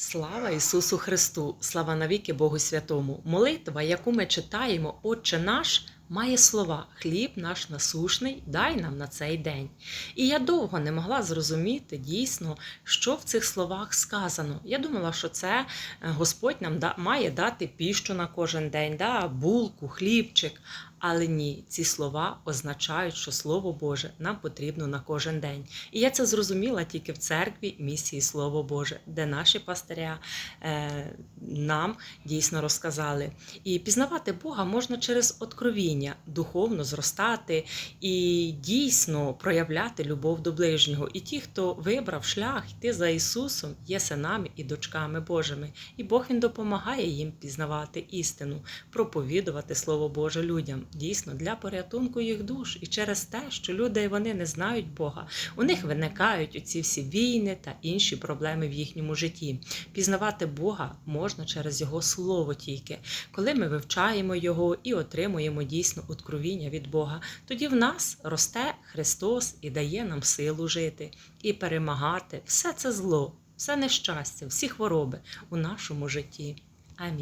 Слава Ісусу Христу! Слава навіки Богу Святому! Молитва, яку ми читаємо, Отче наш, має слова Хліб наш насушний, дай нам на цей день. І я довго не могла зрозуміти дійсно, що в цих словах сказано. Я думала, що це е, Господь нам має дати піщу на кожен день, да, булку, хлібчик. Але ні, ці слова означають, що Слово Боже нам потрібно на кожен день. І я це зрозуміла тільки в церкві місії Слово Боже, де наші пастиря е, нам дійсно розказали. І пізнавати Бога можна через откровіння, духовно зростати і дійсно проявляти любов до ближнього. І ті, хто вибрав шлях йти за Ісусом, є синами і дочками Божими. І Бог Він допомагає їм пізнавати істину, проповідувати Слово Боже людям дійсно для порятунку їх душ. І через те, що люди вони не знають Бога, у них виникають оці всі війни та інші проблеми в їхньому житті. Пізнавати Бога можна через Його Слово тільки. Коли ми вивчаємо Його і отримуємо дійсно откровіння від Бога, тоді в нас росте Христос і дає нам силу жити і перемагати все це зло, все нещастя, всі хвороби у нашому житті. Амінь.